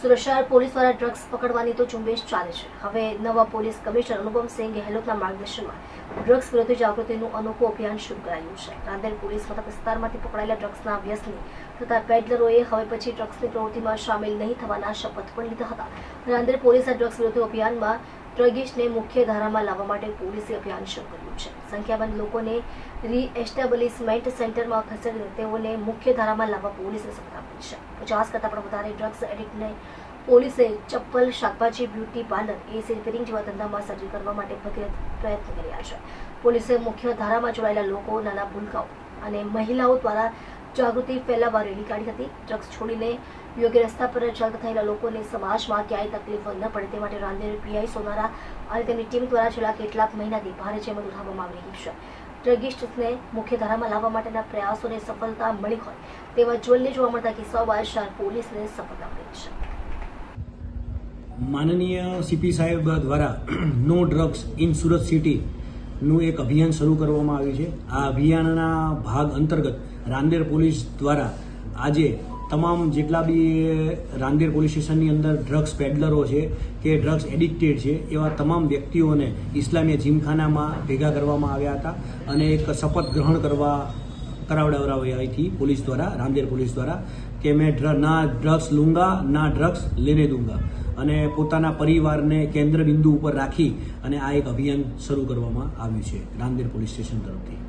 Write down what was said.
સુરત શહેર પોલીસ દ્વારા ડ્રગ્સ પકડવાની તો ઝુંબેશ ચાલે છે. હવે નવા પોલીસ કમિશનર અનુપમસિંહ ગેહલોતના માર્ગદર્શનમાં ડ્રગ્સ વિરોધી જાગૃતિનું અનોખું અભિયાન શરૂ કરાયું છે. રાંદેર પોલીસ મથક વિસ્તારમાંથી પકડાયેલા ડ્રગ્સના વ્યસની તથા પેડલરોએ હવે પછી ડ્રગ્સની પ્રવૃત્તિમાં સામેલ નહીં થવાના શપથ પણ લીધા હતા. રાંદેર આ ડ્રગ્સ વિરોધી અભિયાનમાં ડ્રગિસ્ટને મુખ્ય ધારામાં લાવવા માટે પોલીસે અભિયાન શરૂ કર્યું છે. સંખ્યાબંધ લોકોને રીએસ્ટેબ્લિશમેન્ટ સેન્ટરમાં ખસેડીને તેઓને મુખ્ય ધારામાં લાવવા પોલીસે સત્તા આપી છે. પચાસ કરતાં પણ વધારે ડ્રગ્સ એડિક્ટને પોલીસે ચપ્પલ, શાકભાજી બ્યુટી પાર્લર એસી રિપેરિંગ જેવા ધંધામાં સજ્જ કરવા માટે ભગીરથ પ્રયત્ન કર્યા છે. પોલીસે મુખ્ય ધારામાં જોડાયેલા લોકો, નાના ભૂલકાઓ અને મહિલાઓ દ્વારા જાગૃતિ ફેલાવવા રેલી કાઢી હતી. ડ્રગ્સ છોડીને યોગ્ય રસ્તા પર ચાલતા થયેલા લોકોને સમાજમાં ક્યાંય તકલીફ ન પડે તે માટે રાંદેર પીઆઈ સોનારા અને તેમની ટીમ દ્વારા છેલ્લા કેટલાક મહિનાથી ભારે જહેમત ઉઠાવવામાં આવી રહી છે. ડ્રગિસ્ટને મુખ્ય ધારામાં લાવવા માટેના પ્રયાસોને સફળતા મળી હોય તેવા જ્વલને જોવા મળતા કિસ્સાઓ બાદ શહેર પોલીસને સફળતા મળી છે. માનનીય સીપી સાહેબ દ્વારા નો ડ્રગ્સ ઇન સુરત સિટીનું એક અભિયાન શરૂ કરવામાં આવ્યું છે. આ અભિયાનના ભાગ અંતર્ગત રાંદેર પોલીસ દ્વારા આજે તમામ જેટલા બી રાંદેર પોલીસ સ્ટેશનની અંદર ડ્રગ્સ પેડલરો છે કે ડ્રગ્સ એડિક્ટેડ છે, એવા તમામ વ્યક્તિઓને ઇસ્લામીય જીમખાનામાં ભેગા કરવામાં આવ્યા હતા અને એક શપથ ગ્રહણ કરવા કરાવડાવડાવી હતી પોલીસ દ્વારા, રાંદેર પોલીસ દ્વારા કે મેં ડ્ર- ના ડ્રગ્સ લૂંગા, ના ડ્રગ્સ લેને દૂંગા. અને પોતાના પરિવારને કેન્દ્ર બિંદુ ઉપર રાખી અને આ એક અભિયાન શરૂ કરવામાં આવ્યું છે રાંદેર પોલીસ સ્ટેશન તરફથી.